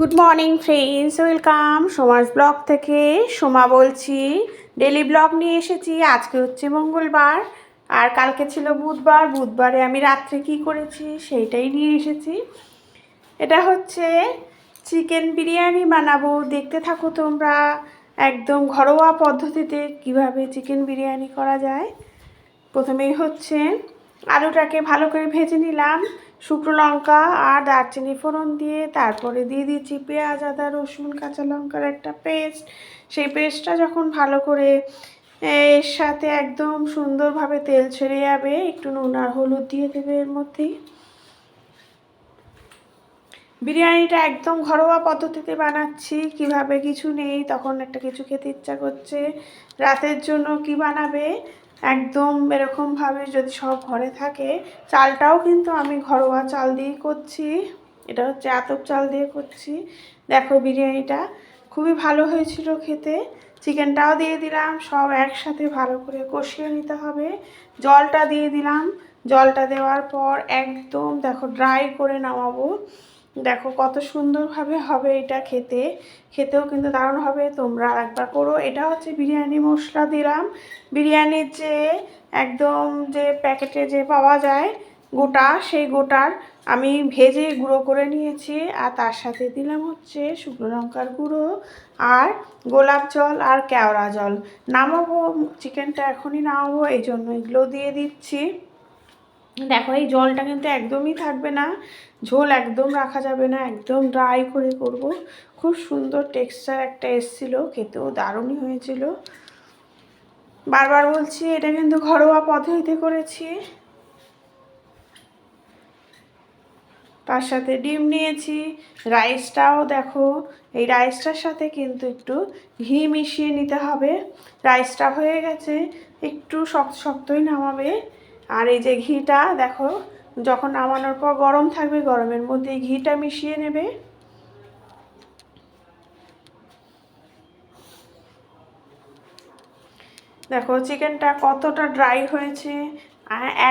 Good morning friends welcome Soma's blog থেকে সোমা বলছি। Daily blog নিয়ে এসেছি। আজকে হচ্ছে মঙ্গলবার। আর কালকে ছিল বুধবার। বুধবারে আমি রাত্রে কি করেছি সেইটাই নিয়ে এসেছি। এটা হচ্ছে চিকেন বিরিয়ানি বানাবো। দেখতে থাকো তোমরা একদম ঘরোয়া পদ্ধতিতে কীভাবে চিকেন বিরিয়ানি করা যায়। প্রথমেই হচ্ছে আলুটাকে ভালো করে ভেজে নিলাম। শুকনো লঙ্কা আর দারচিনি ফোড়ন দিয়ে তারপরে দিয়ে দিচ্ছি পেঁয়াজ, আদা, রসুন, কাঁচা লঙ্কার একটা পেস্ট। সেই পেস্টটা যখন ভালো করে এর সাথে একদম সুন্দরভাবে তেল ছেড়ে যাবে, একটু নুন আর হলুদ দিয়ে দেবে এর মধ্যেই। বিরিয়ানিটা একদম ঘরোয়া পদ্ধতিতে বানাচ্ছি, কীভাবে কিছু নেই, তখন একটা কিছু খেতে ইচ্ছা করছে। রাতের জন্য কি বানাবে? একদম এরকমভাবে যদি সব ঘরে থাকে, চালটাও কিন্তু আমি ঘরোয়া চাল দিয়েই করছি। এটা হচ্ছে আতপ চাল দিয়ে করছি। দেখো বিরিয়ানিটা, খুবই ভালো হয়েছিল খেতে। চিকেনটাও দিয়ে দিলাম, সব একসাথে ভালো করে কষিয়ে নিতে হবে। জলটা দিয়ে দিলাম। জলটা দেওয়ার পর একদম দেখো ড্রাই করে নামাবো। দেখো কত সুন্দরভাবে হবে এটা খেতে। খেতেও কিন্তু দারুণ হবে, তোমরা একবার করো। এটা হচ্ছে বিরিয়ানি মশলা দিলাম। বিরিয়ানির যে একদম যে প্যাকেটে যে পাওয়া যায় গোটা, সেই গোটার আমি ভেজে গুঁড়ো করে নিয়েছি। আর তার সাথে দিলাম হচ্ছে শুকনো লঙ্কার গুঁড়ো আর গোলাপ জল আর কেওড়া জল। নামাবো, চিকেনটা এখনই নামাবো, এই জন্য এগুলো দিয়ে দিচ্ছি। দেখো, এই জলটা কিন্তু একদমই থাকবে না। ঝোল একদম রাখা যাবে না, একদম ড্রাই করে করব। খুব সুন্দর টেক্সচার একটা এসছিল, খেতেও দারুণই হয়েছিল। বারবার বলছি, এটা কিন্তু ঘরোয়া পদ্ধতিতে করেছি। তার সাথে ডিম নিয়েছি রাইসটাও দেখো। এই রাইসটার সাথে কিন্তু একটু ঘি মিশিয়ে নিতে হবে। রাইসটা হয়ে গেছে, একটু শক্ত শক্তই নামাবে। আর এই যে ঘিটা, দেখো, যখন নামানোর পর গরম থাকবে, গরমের মধ্যে ঘিটা মিশিয়ে নেবে। দেখো, চিকেনটা কতটা ড্রাই হয়েছে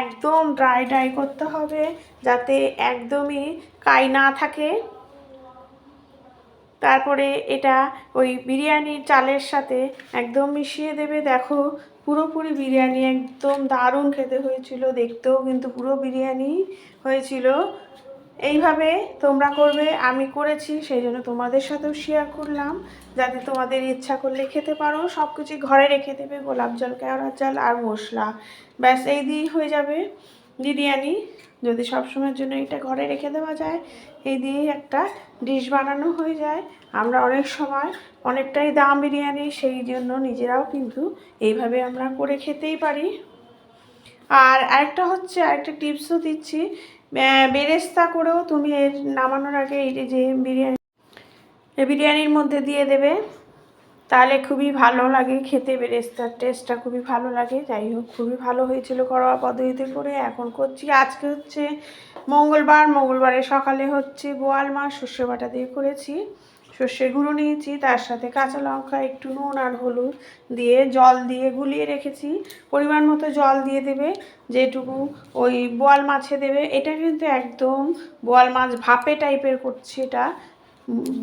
একদম ড্রাই ড্রাই করতে হবে, যাতে একদমই কাই না থাকে। তারপরে এটা ওই বিরিয়ানির চালের সাথে একদম মিশিয়ে দেবে। দেখো, পুরোপুরি বিরিয়ানি একদম দারুণ খেতে হয়েছিল, দেখতেও কিন্তু পুরো বিরিয়ানি হয়েছিল। এইভাবে তোমরা করবে, আমি করেছি, সেই জন্য তোমাদের সাথেও শেয়ার করলাম। যাতে তোমাদের ইচ্ছা করলে খেতে পারো। সব কিছুই ঘরে রেখে দেবে, গোলাপ জল কেওড়ার জল আর মশলা। ব্যাস, এই দিয়েই হয়ে যাবে। বিরিয়ানি যদি সবসময়ের জন্য এটা ঘরে রেখে দেওয়া যায়, এই দিয়েই একটা ডিশ বানানো হয়ে যায়। আমরা অনেক সময় অনেকটাই দাম বিরিয়ানি, সেই জন্য নিজেরাও কিন্তু এইভাবে আমরা করে খেতেই পারি। আর আরেকটা হচ্ছে, আরেকটা টিপসও দিচ্ছি। বেরেস্তা করেও তুমি এর নামানোর আগে এই যে বিরিয়ানি বিরিয়ানির মধ্যে দিয়ে দেবে। তাহলে খুবই ভালো লাগে খেতে বেরেস্তার টেস্টটা খুবই ভালো লাগে। যাই হোক, খুবই ভালো হয়েছিল ঘরোয়া পদ্ধতিতে করে এখন করছি। আজকে হচ্ছে মঙ্গলবার, মঙ্গলবারে সকালে হচ্ছে বোয়াল মাছ, সর্ষে বাটা দিয়ে করেছি। সর্ষে গুঁড়ো নিয়েছি, তার সাথে কাঁচা লঙ্কা, একটু নুন আর হলুদ দিয়ে জল দিয়ে গুলিয়ে রেখেছি। পরিমাণ মতো জল দিয়ে দেবে, যেটুকু ওই বোয়াল মাছে দেবে। এটা কিন্তু একদম বোয়াল মাছ ভাপে টাইপের করছি এটা।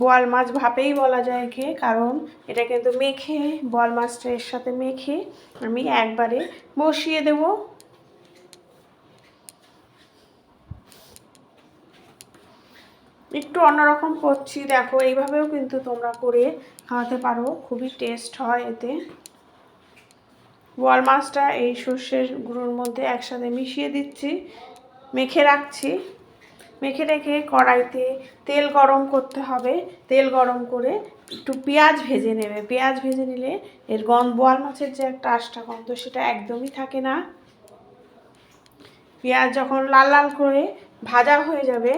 বোয়াল মাছ ভাপেই বলা যায় কে কারণ এটা কিন্তু মেখে, বোয়াল মাছটা এর সাথে মেখে আমি একবারে বসিয়ে দেবো। একটু অন্যরকম করছি, দেখো এইভাবেও কিন্তু তোমরা করে খাওয়াতে পারো, খুবই টেস্ট হয় এতে। বোয়াল মাছটা এই সর্ষের গুঁড়োর মধ্যে একসাথে মিশিয়ে দিচ্ছি, মেখে রাখছি। মেখে রেখে কড়াইতে তেল গরম করতে হবে। তেল গরম করে একটু পেঁয়াজ ভেজে নেবে। পেঁয়াজ ভেজে নিলে এর গন্ধ, বোয়াল মাছের যে একটা আষ্টা গন্ধ সেটা একদমই থাকে না। পেঁয়াজ যখন লাল লাল করে ভাজা হয়ে যাবে,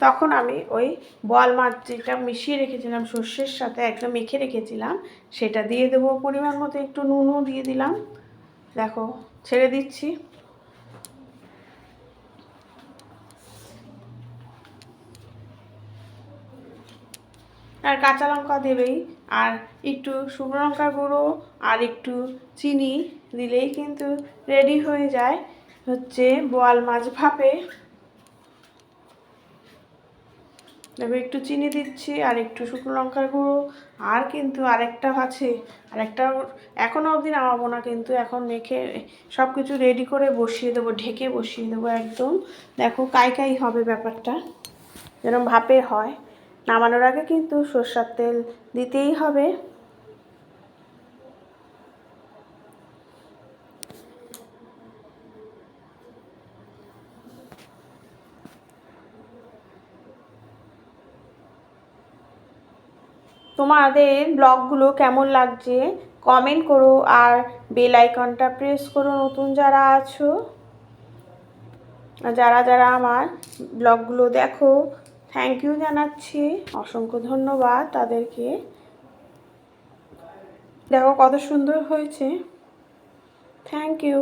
তখন আমি ওই বল মাছ যেটা মিশিয়ে রেখেছিলাম, সর্ষের সাথে একদম মেখে রেখেছিলাম, সেটা দিয়ে দেবো পরিমাণ মতো। একটু নুনও দিয়ে দিলাম। দেখো, ছেড়ে দিচ্ছি। আর কাঁচা লঙ্কা দেবেই আর একটু শুকনো লঙ্কা গুঁড়ো আর একটু চিনি দিলেই কিন্তু রেডি হয়ে যায় হচ্ছে বোয়াল মাছ ভাপে। দেখো একটু চিনি দিচ্ছি আর একটু শুকনো লঙ্কার গুঁড়ো আর কিন্তু আরেকটা আছে। আরেকটা এখনও অবধি নামাবো না কিন্তু এখন মেখে সব কিছু রেডি করে বসিয়ে দেবো, ঢেকে বসিয়ে দেবো একদম। দেখো কাই কাই হবে ব্যাপারটা যেরকম ভাপে হয়। নামানোর আগে কিন্তু সর্ষার তেল দিতেই হবে। তোমাদের ব্লগগুলো কেমন লাগছে কমেন্ট করো আর বেল আইকনটা প্রেস করো নতুন যারা আছো। যারা যারা আমার ব্লগগুলো দেখো থ্যাংক ইউ জানাচ্ছি। অসংখ্য ধন্যবাদ তাদেরকে। দেখো কত সুন্দর হয়েছে। Thank you